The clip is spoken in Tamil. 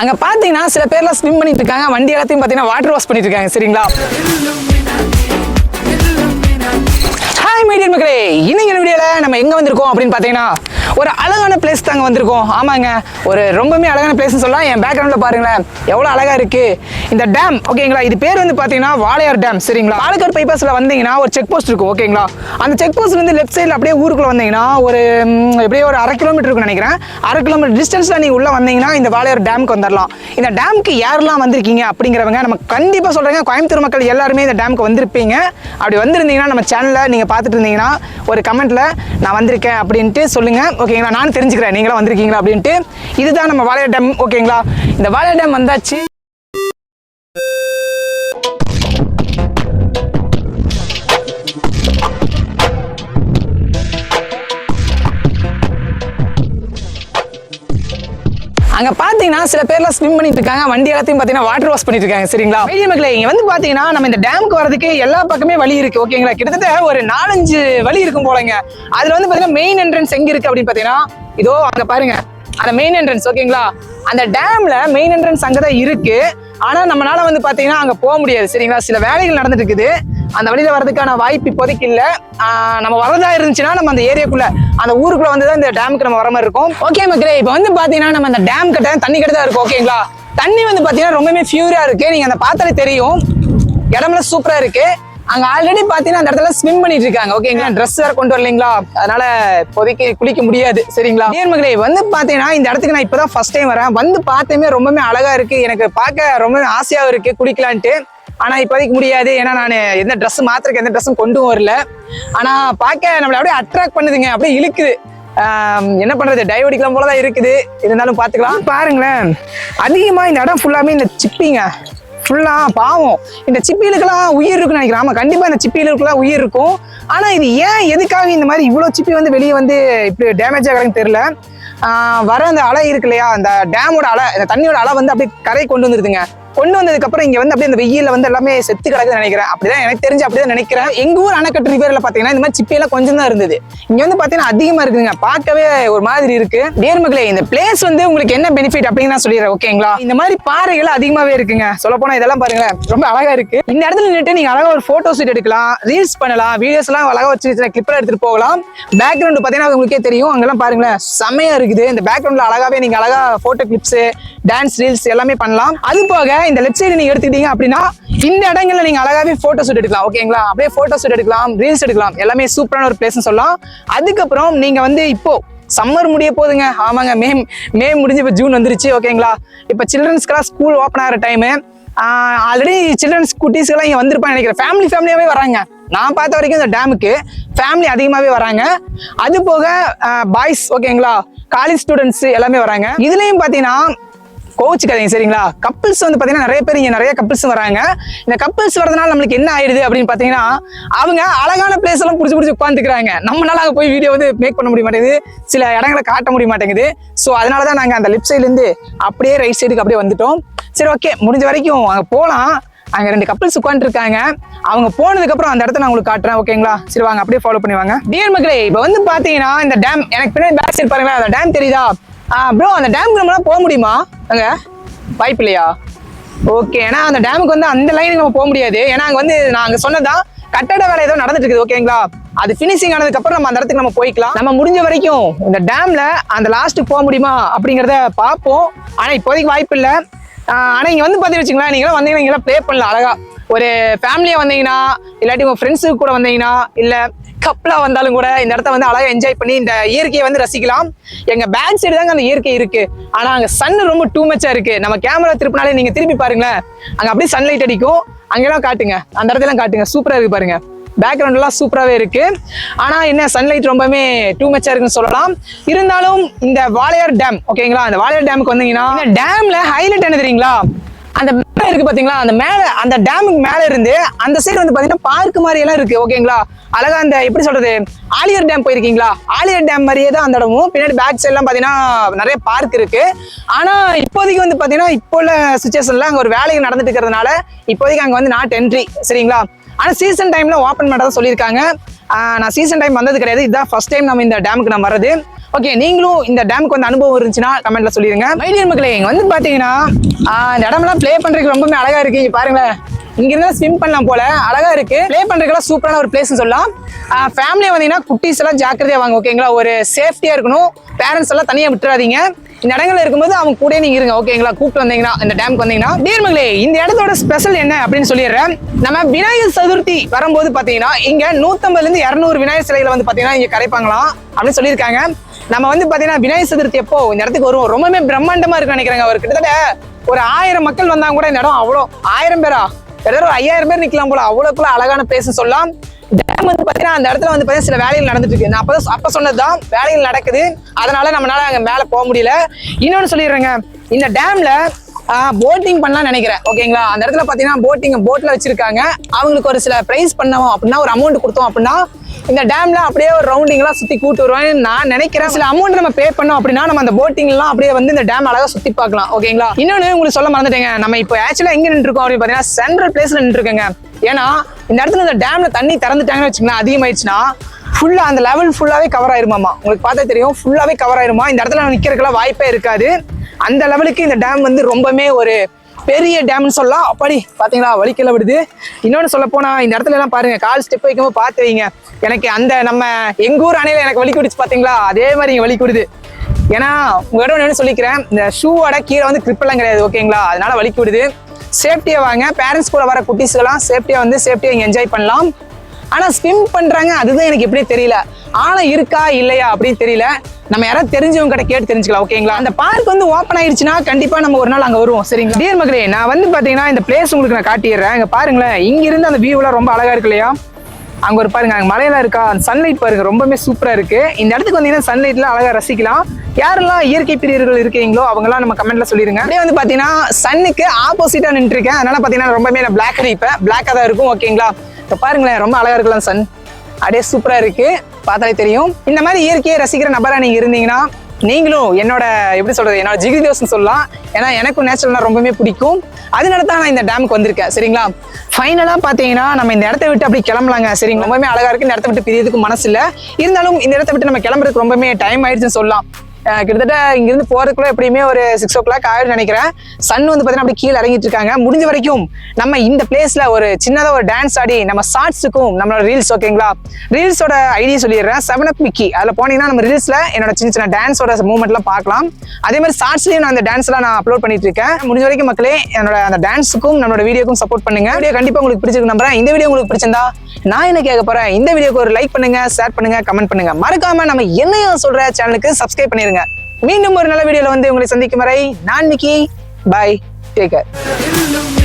அங்க பாத்தீங்கன்னா சில பேர்லாம் ஸ்விம் பண்ணிட்டு இருக்காங்க. வண்டி எல்லாத்தையும் பாத்தீங்கன்னா வாட்டர் வாஷ் பண்ணிட்டு இருக்காங்க. சரிங்களா? ஹாய் மீடியம் மக்களே. இன்னைக்கு வீடியோவில் நம்ம எங்கே வந்திருக்கோம் அப்படின்னு பார்த்தீங்கன்னா ஒரு அழகான பிளேஸ் தாங்க வந்திருக்கோம். ஆமாங்க ஒரு ரொம்பவே அழகான பிளேஸ்னு சொல்லலாம். என் பேக்ரவுண்டில் பாருங்களேன் எவ்வளோ அழகாக இருக்குது இந்த டேம் ஓகேங்களா இது பேர் வந்து பார்த்தீங்கன்னா வாளையார் டேம் சரிங்களா? பாலக்காடு பைபாஸில் வந்தீங்கன்னா ஒரு செக் போஸ்ட் இருக்கும் ஓகேங்களா அந்த செக் போஸ்ட்லேருந்து லெஃப்ட் சைடில் அப்படியே ஊருக்குள்ள வந்தீங்கன்னா ஒரு எப்படியே ஒரு அரை கிலோமீட்டர் இருக்கும்னு நினைக்கிறேன். அரை கிலோமீட்டர் டிஸ்டன்ஸில் நீங்கள் உள்ளே வந்தீங்கன்னா இந்த வாளையார் டேமுக்கு வந்துடலாம் இந்த டேமுக்கு யாரெல்லாம் வந்திருக்கீங்க அப்படிங்கிறவங்க நம்ம கண்டிப்பாக சொல்கிறேங்க கோயம்புத்தூர் மக்கள் எல்லாருமே இந்த டேமுக்கு வந்திருப்பீங்க. அப்படி வந்திருந்தீங்கன்னா நம்ம சேனலில் நீங்கள் பார்த்து பார்த்துட்டு இருந்தீங்கன்னா ஒரு கமெண்ட்ல நான் வந்திருக்கேன் அப்படின்ட்டு சொல்லுங்க. ஓகேங்களா? நான் தெரிஞ்சுக்கிறேன். நீங்களும் வந்திருக்கீங்களா அப்படின்ட்டு. இதுதான் நம்ம வாழை டேம். ஓகேங்களா? இந்த வாழைய டேம் வந்தாச்சு. அங்க பாத்தீங்கன்னா சில பேர்லாம் ஸ்விம் பண்ணிட்டு இருக்காங்க. வண்டி எல்லாத்தையும் பாத்தீங்கன்னா வாட்டர் வாஷ் பண்ணிட்டு இருக்காங்க சரிங்களா? மீடியம் மக்களே இங்க வந்து பாத்தீங்கன்னா நம்ம இந்த டேமுக்கு வரதுக்கு எல்லா பக்கமே வழி இருக்கு ஓகேங்களா கிட்டத்தட்ட ஒரு நாலஞ்சு வழி இருக்கும் போலங்க. அதுல வந்து பாத்தீங்கன்னா மெயின் என்ட்ரன்ஸ் எங்க இருக்கு அப்படின்னு பாத்தீங்கன்னா இதோ அங்க பாருங்க. அந்த மெயின் என்ட்ரன்ஸ் ஓகேங்களா அந்த டேம்ல மெயின் என்ட்ரன்ஸ் அங்கதான் இருக்கு. ஆனா நம்மளால வந்து பாத்தீங்கன்னா அங்க போக முடியாது சரிங்களா? சில வேலைகள் நடந்துட்டு இருக்குது. அந்த வழியில வர்றதுக்கான வாய்ப்பு இப்போதைக்கு இல்ல. நம்ம வரதா இருந்துச்சுன்னா நம்ம அந்த ஏரியாக்குள்ள அந்த ஊருக்குள்ள வந்து தான் இந்த டேமுக்கு நம்ம வர மாதிரி இருக்கும். ஓகே மக்களே இப்போ வந்து பாத்தீங்கன்னா நம்ம அந்த டேம் கிட்ட தண்ணி கிட்ட தான் இருக்கும் ஓகேங்களா தண்ணி வந்து பாத்தீங்கன்னா ரொம்பவே ஃபியூரா இருக்கு. நீங்க அந்த பார்த்தாலே தெரியும். இடம்லாம் சூப்பரா இருக்கு. அங்க ஆல்ரெடி பாத்தீங்கன்னா அந்த இடத்துல ஸ்விம் பண்ணிட்டு இருக்காங்க ஓகேங்களா ட்ரெஸ் வேற கொண்டு வரலீங்களா? அதனால இப்போதைக்கு குளிக்க முடியாது சரிங்களா? நேர்மகளே வந்து பாத்தீங்கன்னா இந்த இடத்துக்கு நான் இப்பதான் ஃபர்ஸ்ட் டைம் வரேன். வந்து பார்த்தேமே ரொம்பவே அழகா இருக்கு. எனக்கு பார்க்க ரொம்பவே ஆசையாவும் இருக்கு குளிக்கலான்ட்டு. ஆனால் இப்போதைக்கு முடியாது. ஏன்னா நான் எந்த ட்ரெஸ்ஸும் மாத்திரக்கு எந்த ட்ரெஸ்ஸும் கொண்டு வரல. ஆனால் பார்க்க நம்மளை அப்படியே அட்ராக்ட் பண்ணுதுங்க. அப்படியே இழுக்குது. என்ன பண்ணுறது டைவ் அடிக்கலாம் போலதான் இருக்குது. இருந்தாலும் பார்த்துக்கலாம். பாருங்களேன். அதிகமாக இந்த இடம் ஃபுல்லாமே இந்த சிப்பிங்க. ஃபுல்லாக பாவம். இந்த சிப்பிகளுக்கெல்லாம் உயிர் இருக்குன்னு நினைக்கிறேன். ஆமாம் கண்டிப்பாக இந்த சிப்பிகளுக்கெல்லாம் உயிர் இருக்கும். ஆனால் இது ஏன் எதுக்காக இந்த மாதிரி இவ்வளோ சிப்பி வந்து வெளியே வந்து இப்படி டேமேஜ் ஆகுறதுன்னு தெரியல. வர அந்த அலை இருக்கு இல்லையா? அந்த டேமோட அலை இந்த தண்ணியோட அலை வந்து அப்படியே கரை கொண்டு வந்துருதுங்க. கொண்டு வந்ததுக்கு அப்புறம் இங்க வந்து அப்படியே அந்த வெயில்ல வந்து எல்லாமே செத்து கிடக்குதுன்னு நினைக்கிறேன். அப்படிதான் எனக்கு தெரிஞ்சு அப்படிதான் நினைக்கிறேன். எங்க ஊர் அணைக்கட்டு ரிவர்ல பாத்தீங்கன்னா இந்த மாதிரி சிப்பியெல்லாம் கொஞ்சம் தான் இருந்தது. இங்க வந்து பாத்தீங்கன்னா அதிகமா இருக்குங்க பார்க்கவே ஒரு மாதிரி இருக்கு. நேர்மகளே இந்த பிளேஸ் வந்து உங்களுக்கு என்ன பெனிஃபிட் அப்படின்னு நான் சொல்லிடுறேன் ஓகேங்களா இந்த மாதிரி பாறைகள் அதிகமாவே இருக்குங்க. சொல்ல போனா இதெல்லாம் பாருங்களேன் ரொம்ப அழகா இருக்கு. இந்த இடத்துல நின்று நீங்க அழகா ஒரு போட்டோ ஷூட் எடுக்கலாம் ரீல்ஸ் பண்ணலாம் வீடியோஸ் எல்லாம் அழகா வச்சு கிளிப்ல எடுத்துட்டு போகலாம். பேக்ரவுண்ட் பாத்தீங்கன்னா உங்களுக்கே தெரியும். அங்கெல்லாம் பாருங்களேன் செமையா இருக்குது. இந்த பேக்ரவுண்ட்ல அழகாவே நீங்க அழகா போட்டோ கிளிப்ஸ் டான்ஸ் ரீல்ஸ் எல்லாமே பண்ணலாம். அது போக இந்த லெஃப்ட் சைடு நீங்க எடுத்துக்கிட்டீங்க அப்படின்னா இந்த இடங்கள்ல நீங்க அழகாவே போட்டோ ஷூட் எடுக்கலாம் ஓகேங்களா அப்படியே போட்டோ ஷூட் எடுக்கலாம் ரீல்ஸ் எடுக்கலாம் எல்லாமே சூப்பரான ஒரு பிளேஸ்னு சொல்லலாம். அதுக்கப்புறம் நீங்க வந்து இப்போ சம்மர் முடிய போகுதுங்க ஆமாங்க மே மே முடிஞ்சு இப்போ ஜூன் வந்துருச்சு ஓகேங்களா இப்போ சில்ட்ரன்ஸ்க்கெல்லாம் ஸ்கூல் ஓப்பன் ஆகிற டைமு ஆல்ரெடி சில்ட்ரன்ஸ் குட்டீஸ் எல்லாம் இங்கே வந்திருப்பாங்க நினைக்கிறேன். ஃபேமிலி ஃபேமிலியாகவே வராங்க. நான் பார்த்த வரைக்கும் இந்த டேமுக்கு ஃபேமிலி அதிகமாகவே வராங்க. அது போக பாய்ஸ் ஓகேங்களா காலேஜ் ஸ்டூடெண்ட்ஸ் எல்லாமே வராங்க. இதுலேயும் பார்த்தீங்கன்னா கோவிச்சுக்காதீங்க சரிங்களா? கப்பிள்ஸ் வந்து பார்த்தீங்கன்னா நிறைய பேர் இங்கே நிறைய கப்பிள்ஸ் வராங்க. இந்த கப்பிள்ஸ் வரதுனால நம்மளுக்கு என்ன ஆயிடுது அப்படின்னு பார்த்தீங்கன்னா அவங்க அழகான பிளேஸ் எல்லாம் பிடிச்சி பிடிச்சி உட்காந்துக்கிறாங்க நம்மளால அங்கே போய் வீடியோ வந்து மேக் பண்ண முடிய மாட்டேங்குது. சில இடங்களை காட்ட முடிய மாட்டேங்குது. ஸோ அதனால தான் நாங்கள் அந்த லெஃப்ட் சைட்லேருந்து அப்படியே ரைட் சைடுக்கு அப்படியே வந்துட்டோம். சரி ஓகே முடிஞ்ச வரைக்கும் அங்கே போகலாம் அங்க ரெண்டு கப்பிள்ஸ் உட்காந்துருக்காங்க அவங்க போனதுக்கு அப்புறம் அந்த இடத்த நான் உங்களுக்கு காட்டுறேன் ஓகேங்களா சரி வாங்க அப்படியே ஃபாலோ பண்ணுவாங்க டியர் மக்களே இப்போ வந்து பாத்தீங்கன்னா இந்த டேம் எனக்கு பின்னாடி பேக் சைட் பாருங்களேன் அந்த டேம் தெரியுதா? ப்ரோ அந்த டேமுக்கு நம்மளால போக முடியுமா? அங்க? வாய்ப்பு இல்லையா ஓகே ஏன்னா அந்த டேமுக்கு வந்து அந்த லைனுக்கு நம்ம போக முடியாது. ஏன்னா அங்க வந்து நான் சொன்னதான் கட்டட வேலை ஏதோ நடந்துட்டு இருக்குது ஓகேங்களா அது ஃபினிஷிங் ஆனதுக்கு அப்புறம் நம்ம அந்த இடத்துக்கு நம்ம போய்க்கலாம். நம்ம முடிஞ்ச வரைக்கும் இந்த டேம்ல அந்த லாஸ்ட்டுக்கு போக முடியுமா அப்படிங்கிறத பார்ப்போம். ஆனா இப்போதைக்கு வாய்ப்பு இல்லை ஆஹ் ஆனா இங்க வந்து பாத்தீங்கன்னு வச்சுங்களேன் நீங்களும் வந்தீங்கன்னா நீங்க ப்ளே பண்ணலாம். அழகா. ஒரு ஃபேமிலியா வந்தீங்கன்னா இல்லாட்டி உங்க ஃப்ரெண்ட்ஸுக்கு கூட வந்தீங்கன்னா இல்ல கப்பலாக வந்தாலும் கூட இந்த இடத்த வந்து அழகாக என்ஜாய் பண்ணி இந்த இயற்கையை வந்து ரசிக்கலாம். எங்கள் பேக் சைடு தாங்க அந்த இயற்கை இருக்குது ஆனால் அங்கே சன் ரொம்ப டூ மச்சா இருக்குது நம்ம கேமரா திருப்பினாலே நீங்கள் திருப்பி பாருங்களேன். அங்கே அப்படியே சன்லைட் அடிக்கும். அங்கெல்லாம் காட்டுங்க. அந்த இடத்துலாம் காட்டுங்க. சூப்பராக இருக்குது பாருங்கள் பேக்ரவுண்ட்லாம் சூப்பராகவே இருக்குது ஆனால் என்ன சன்லைட் ரொம்பவே டூ மச்சா இருக்குன்னு சொல்லலாம். இருந்தாலும் இந்த வாளையார் டேம் ஓகேங்களா அந்த வாளையார் டேமுக்கு வந்தீங்கன்னா இந்த ஹைலைட் என்ன தெரியுங்களா? அந்த மேலே இருக்கு பாத்தீங்களா? அந்த மேல அந்த டேமுக்கு மேல இருந்து அந்த சைடு வந்து பாத்தீங்கன்னா பார்க் மாதிரி எல்லாம் இருக்கு ஓகேங்களா அழகா அந்த எப்படி சொல்றது? ஆலியர் டேம் போயிருக்கீங்களா? ஆலியர் டேம் மாதிரியே தான் அந்த இடமும். பின்னாடி பேக் சைட்லாம் எல்லாம் பாத்தீங்கன்னா நிறைய பார்க் இருக்கு. ஆனா இப்போதைக்கு வந்து பாத்தீங்கன்னா இப்போ உள்ள சுச்சுவேஷன்ல அங்க ஒரு வேலைகள் நடந்துட்டு இருக்கிறதுனால இப்போதைக்கு அங்க வந்து நாட் என்ட்ரி சரிங்களா? ஆனா சீசன் டைம்ல ஓப்பன் பண்ணதான் சொல்லியிருக்காங்க. நான் சீசன் டைம் வந்தது கிடையாது. இதுதான் ஃபர்ஸ்ட் டைம் நம்ம இந்த டேமுக்கு நான் வர்றது. ஓகே நீங்களும் இந்த டேமுக்கு வந்து அனுபவம் இருந்துச்சுன்னா கமெண்ட்ல சொல்லிடுங்க மைடியர் மக்களே இங்க வந்து பாத்தீங்கன்னா இந்த இடமெல்லாம் ப்ளே பண்றதுக்கு ரொம்பவே அழகா இருக்கு. இங்க பாருங்களேன். இங்க இருந்தா ஸ்விம் பண்ணலாம் போல. அழகா இருக்கு. ப்ளே பண்றதுக்கெல்லாம் சூப்பரான ஒரு பிளேஸ் சொல்லலாம். ஃபேமிலியா வந்தீங்கன்னா குட்டீஸ் எல்லாம் ஜாக்கிரதையா வாங்க ஓகேங்களா ஒரு சேஃப்டியா இருக்கணும். பேரண்ட்ஸ் எல்லாம் தனியா விட்டுறாதீங்க. இந்த இடங்கள்ல இருக்கும்போது அவங்க கூட நீங்க இருங்க ஓகேங்களா கூப்பிட்டு வந்தீங்கன்னா இந்த டேம்க்கு வந்தீங்கன்னா. நீர்மங்களே இந்த இடத்தோட ஸ்பெஷல் என்ன அப்படின்னு சொல்லிடுறேன். நம்ம விநாயகர் சதுர்த்தி வரும்போது பாத்தீங்கன்னா இங்க நூத்தம்பதுல இருந்து இருநூறு விநாயகர் சிலைகளை வந்து பாத்தீங்கன்னா இங்க கரைப்பாங்களாம் அப்படின்னு சொல்லியிருக்காங்க. நம்ம வந்து பாத்தீங்கன்னா விநாயகர் சதுர்த்தி எப்போ இந்த இடத்துக்கு வருவோம்? ரொம்பவே பிரம்மாண்டமா இருக்கு நினைக்கிறேங்க அவர். கிட்டத்தட்ட ஒரு ஆயிரம் மக்கள் வந்தாங்க கூட இந்த இடம் அவ்வளோ. ஆயிரம் பேரா? கிட்டத்தட்ட ஒரு ஐயாயிரம் பேர் நிக்கலாம் போல. அவ்வளோக்குள்ள அழகான பேச சொல்லலாம். டேம் வந்து பாத்தீங்கன்னா அந்த இடத்துல வந்து பாத்தீங்கன்னா சில வேலைகள் நடந்துட்டு இருக்கு. நான் அப்போ அப்ப சொன்னதுதான் வேலைகள் நடக்குது. அதனால நம்மளால அங்க மேல போக முடியல. இன்னொன்னு சொல்லிடுறேங்க. இந்த டேம்ல போட்டிங் பண்ணலாம் நினைக்கிறேன். ஓகேங்களா? அந்த இடத்துல பாத்தீங்கன்னா போட்டிங் போட்ல வச்சிருக்காங்க. அவங்களுக்கு ஒரு சில பிரைஸ் பண்ணோம் அப்படின்னா ஒரு அமௌண்ட் கொடுத்தோம் அப்படின்னா இந்த டேம்ல அப்படியே ஒரு ரவுண்டிங்லாம் சுற்றி சுத்தி கூட்டு வருவேன் நான் நினைக்கிறேன். சில அமௌண்ட் நம்ம பே பண்ணோம் அப்படின்னா நம்ம அந்த போட்டிங் எல்லாம் அப்படியே வந்து இந்த டேம் அழகா சுத்தி பார்க்கலாம். ஓகேங்களா இன்னொன்று உங்களுக்கு சொல்ல மறந்துட்டேங்க. நம்ம இப்போ ஆக்சுவலா எங்க நின்று இருக்கோம் அப்படின்னு பாத்தீங்கன்னா சென்ட்ரல் பிளேஸ்ல நின்று இருக்கேங்க ஏன்னா இந்த இடத்துல இந்த டேம்ல தண்ணி திறந்துட்டாங்கன்னு வச்சுக்கலாம் அதிகமாயிடுச்சுன்னா ஃபுல்லா அந்த லெவல் ஃபுல்லாவே கவர் ஆயிருமாமா? உங்களுக்கு பார்த்தா தெரியும் ஃபுல்லாவே கவர் ஆயிருமா? இந்த இடத்துல நிக்கிறதுக்கெல்லாம் வாய்ப்பே இருக்காது. அந்த லெவலுக்கு இந்த டேம் வந்து ரொம்பவே ஒரு பெரிய டேம்னு சொல்லலாம். அப்படி பார்த்தீங்களா வலிக்கல விடுது. இன்னொன்று சொல்ல போனால் இந்த இடத்துல எல்லாம் பாருங்க கால் ஸ்டெப் வைக்கும்போது பார்த்து வைங்க. எனக்கு அந்த நம்ம எங்கள் ஊர் அணையில் எனக்கு வலி குடிச்சு பார்த்தீங்களா அதே மாதிரி இங்கே வலி கொடுது. ஏன்னா உங்களோட என்ன சொல்லிக்கிறேன். இந்த ஷூவோட கீழே வந்து கிரிப்பெல்லாம் கிடையாது ஓகேங்களா? அதனால வலிக்கு விடுது சேஃப்டியாக வாங்க. பேரண்ட்ஸ் கூட வர குட்டீஸ்லாம் சேஃப்டியாக வந்து சேஃப்டியாக இங்கே என்ஜாய் பண்ணலாம். ஆனால் ஸ்விம் பண்ணுறாங்க அதுதான் எனக்கு எப்படியே தெரியல. ஆனால் இருக்கா இல்லையா அப்படின்னு தெரியல. நம்ம யாராவது தெரிஞ்சவங்க கிட்ட கேட்டு தெரிஞ்சுக்கலாம் ஓகேங்களா? அந்த பார்க் வந்து ஓப்பன் ஆயிடுச்சுன்னா கண்டிப்பா நம்ம ஒரு நாள் அங்க வருவோம் சரிங்களா? டியர் மகளே நான் வந்து பாத்தீங்கன்னா இந்த பிளேஸ் உங்களுக்கு நான் காட்டிடுறேன். இங்க பாருங்களேன் இங்க இருந்து அந்த வியூலாம் ரொம்ப அழகா இருக்கு இல்லையா? அங்க ஒரு பாருங்க அங்க மலையெல்லாம் இருக்கா? அந்த சன்லைட் பாருங்க ரொம்பவே சூப்பரா இருக்கு. இந்த இடத்துக்கு வந்தீங்கன்னா சன்லைட்ல அழகா ரசிக்கலாம். யாரெல்லாம் இயற்கை பிரியர்கள் இருக்கீங்களோ அவங்கலாம் நம்ம கமெண்ட்ல சொல்லிருங்க. அப்படியே வந்து பாத்தீங்கன்னா சன்னுக்கு ஆப்போசிட்டா நின்று இருக்கேன் அதனால பாத்தீங்கன்னா ரொம்பவே நான் பிளாக் அடிப்பேன் பிளாக்கா தான் இருக்கும் ஓகேங்களா? இப்போ பாருங்களேன் ரொம்ப அழகா இருக்கலாம் சன் அப்படியே சூப்பரா இருக்கு. பார்த்தாலே தெரியும். இந்த மாதிரி இயற்கையை ரசிக்கிற நபரா நீங்க இருந்தீங்கன்னா நீங்களும் என்னோட எப்படி சொல்றது என்னோட ஜிகிரி தோசன் சொல்லலாம். ஏன்னா எனக்கும் நேச்சுரல்னா ரொம்பவே பிடிக்கும். அதனால தான் நான் இந்த டேமுக்கு வந்திருக்கேன். சரிங்களா? ஃபைனலா பார்த்தீங்கன்னா நம்ம இந்த இடத்த விட்டு அப்படி கிளம்பலாங்க. சரிங்க ரொம்பவே அழகா இருக்கு. இந்த இடத்த விட்டு பிரியதுக்கு மனசு இல்லை. இருந்தாலும் இந்த இடத்த விட்டு நம்ம கிளம்புறதுக்கு ரொம்பவே டைம் ஆயிடுச்சுன்னு சொல்லலாம். கிட்டத்தட்ட இங்கிருந்து போறதுக்குள்ள எப்படியுமே ஒரு சிக்ஸ் ஓ கிளாக் ஆயிடும் நினைக்கிறேன். சன் வந்து பார்த்தீங்கன்னா அப்படி கீழே இறங்கிட்டு இருக்காங்க. முடிஞ்ச வரைக்கும் நம்ம இந்த பிளேஸ்ல ஒரு சின்னதாக ஒரு டான்ஸ் ஆடி நம்ம ஷார்ட்ஸுக்கும் நம்மளோட ரீல்ஸ் ஓகேங்களா ரீல்ஸோட ஐடியா சொல்லிடுறேன். செவன் அப் மிக்கி அதில் போனீங்கன்னா நம்ம ரீல்ஸ்ல என்னோட சின்ன சின்ன டான்ஸோட மூவ்மெண்ட்லாம் பார்க்கலாம். அதே மாதிரி ஷார்ட்ஸ்லையும் நான் அந்த டான்ஸ்லாம் நான் அப்லோட் பண்ணிட்டு இருக்கேன். முடிஞ்ச வரைக்கும் மக்களே என்னோட அந்த டான்ஸுக்கும் நம்மளோட வீடியோக்கும் சப்போர்ட் பண்ணுங்க. வீடியோ கண்டிப்பாக உங்களுக்கு பிடிச்சிருக்கு நம்புறேன். இந்த வீடியோ உங்களுக்கு பிடிச்சிருந்தா நான் என்ன கேட்க போறேன்? இந்த வீடியோக்கு ஒரு லைக் பண்ணுங்க ஷேர் பண்ணுங்க கமெண்ட் பண்ணுங்க. மறக்காம நம்ம என்னையும் சொல்ற சேனலுக்கு சப்ஸ்கிரைப் பண்ணிருங்க. மீண்டும் ஒரு நல்ல வீடியோல வந்து உங்களை சந்திக்கும் வரை நான் மிக்கி பாய் டேக் கேர்